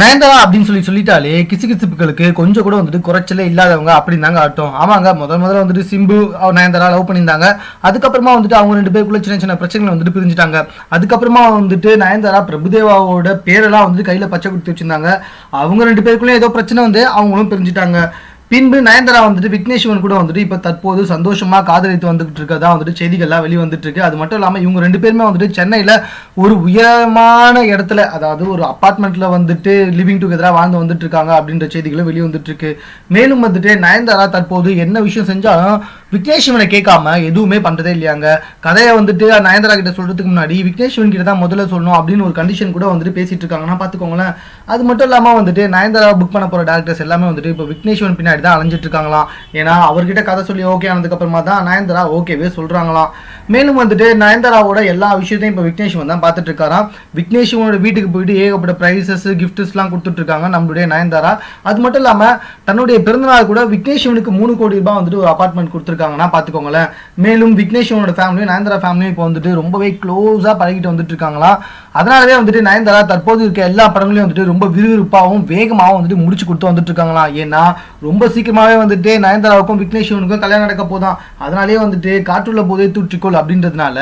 நயன்தாரா அப்படின்னு சொல்லி சொல்லிட்டாலே கிசு கிசுப்புகளுக்கு கொஞ்சம் கூட வந்துட்டு குறைச்சலே இல்லாதவங்க அப்படின்னு தாங்க ஆட்டம் ஆமாங்க முதல் முதல்ல வந்துட்டு சிம்பு அவர் நயன்தாரா லவ் பண்ணியிருந்தாங்க. அதுக்கப்புறமா வந்துட்டு அவங்க ரெண்டு பேருக்குள்ள சின்ன சின்ன பிரச்சனைகள் வந்துட்டு பிரிஞ்சுட்டாங்க. அதுக்கப்புறமா வந்துட்டு நயன்தாரா பிரபுதேவாவோட பேரெல்லாம் வந்துட்டு கையில பச்சை கொடுத்து வச்சிருந்தாங்க. அவங்க ரெண்டு பேருக்குள்ளே ஏதோ பிரச்சனை வந்து அவங்களும் பிரிஞ்சுட்டாங்க. பின்பு நயன்தாரா வந்துட்டு விக்னேஷ்வன் கூட வந்துட்டு இப்போ தற்போது சந்தோஷமா காதலித்து வந்துகிட்டு இருக்கதா வந்துட்டு செய்திகள்லாம் வெளி வந்துட்டு இருக்கு அது மட்டும் இல்லாமல் இவங்க ரெண்டு பேருமே வந்துட்டு சென்னையில் ஒரு உயரமான இடத்துல அதாவது ஒரு அப்பார்ட்மெண்ட்ல வந்துட்டு லிவிங் டுகெதராக வாழ்ந்து வந்துட்டு இருக்காங்க அப்படின்ற செய்திகளும் வெளியே வந்துட்டு இருக்கு மேலும் வந்துட்டு நயன்தாரா தற்போது என்ன விஷயம் செஞ்சாலும் விக்னேஷ்வனை கேட்காம எதுவுமே பண்றதே இல்லையாங்க. கதையை வந்துட்டு நயன்தாரா கிட்ட சொல்றதுக்கு முன்னாடி விக்னேஷ்வன் கிட்ட தான் முதல்ல சொல்லணும் அப்படின்னு ஒரு கண்டிஷன் கூட வந்துட்டு பேசிட்டு இருக்காங்கன்னா பார்த்துக்கோங்களேன். அது மட்டும் இல்லாமல் வந்துட்டு நயன்தாரா புக் பண்ண போற டேரக்டர்ஸ் எல்லாமே வந்துட்டு இப்போ விக்னேஷ்வன் பின்னாடி தான் அலைஞ்சிட்டு இருக்காங்களாம் ஏன்னா அவர்கிட்ட கதை சொல்லி ஓகே ஆனதுக்கு அப்புறமா தான் நயன்தாரா ஓகேவே சொல்றாங்களாம் மேலும் வந்துட்டு நயன்தாராவோட எல்லா விஷயத்தையும் இப்போ விக்னேஷ்வன் தான் பார்த்துட்டு இருக்காராம் விக்னேஷ்வனோட வீட்டுக்கு போயிட்டு ஏகப்பட்ட ப்ரைஸஸ் கிஃப்ட்ஸ்லாம் கொடுத்துட்டு இருக்காங்க நம்மளுடைய நயன்தாரா. அது மட்டும் இல்லாமல் தன்னுடைய பிறந்தநாள் கூட விக்னேஷ்வனுக்கு மூணு கோடி ரூபாய் வந்துட்டு ஒரு அபார்ட்மெண்ட் கொடுத்துருக்காங்கன்னா பார்த்துக்கோங்களேன். மேலும் விக்னேஷ்வனோட ஃபேமிலியும் நயன்தாரா ஃபேமிலியும் இப்போ வந்துட்டு ரொம்பவே க்ளோஸாக பழகிட்டு வந்துட்டு இருக்காங்களா? அதனாலவே வந்துட்டு நயன்தாரா தற்போது இருக்க எல்லா படங்களையும் வந்துட்டு ரொம்ப விறுவிறுப்பாகவும் வேகமாகவும் வந்துட்டு முடிச்சு கொடுத்து வந்துட்டு இருக்காங்களாம் ஏன்னா ரொம்ப சீக்கிரமாகவே வந்துட்டு நயன்தாராவுக்கும் விக்னேஷ்வனுக்கும் கல்யாணம் நடக்க போதான். அதனாலேயே வந்துட்டு காற்றுள்ள போதே தூற்றிக்கொள் அப்படின்றதுனால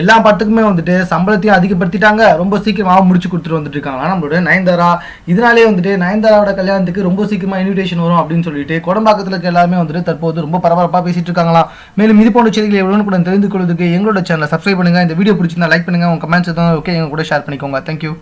எல்லா படத்துக்குமே வந்துட்டு சம்பளத்தையும் அதிகப்படுத்திட்டாங்க. ரொம்ப சீக்கிரமாக முடிச்சு கொடுத்துட்டு வந்துட்டு இருக்காங்களா நம்மளோட நயன்தாரா இதனாலே வந்துட்டு நயன்தாராவோட கல்யாணத்துக்கு ரொம்ப சீக்கிரமாக இன்விடேஷன் வரும் அப்படின்னு சொல்லிட்டு குடம்பாக்கத்தில் இருக்க எல்லாருமே வந்துட்டு தற்போது ரொம்ப பரபரப்பாக பேசிட்டு இருக்காங்களாம். மேலும் இது போன்ற செய்திகளை எவ்வளோன்னு கூட தெரிந்து கொள்வதற்கு எங்களோட சேனலை சப்ஸ்கிரைப் பண்ணுங்க. இந்த வீடியோ பிடிச்சிருந்தா லைக் பண்ணுங்க. உங்க கமெண்ட்ஸ் எதுவும் ஓகே எங்க கூட ஷேர் பண்ணிக்கோங்க. தேங்க்யூ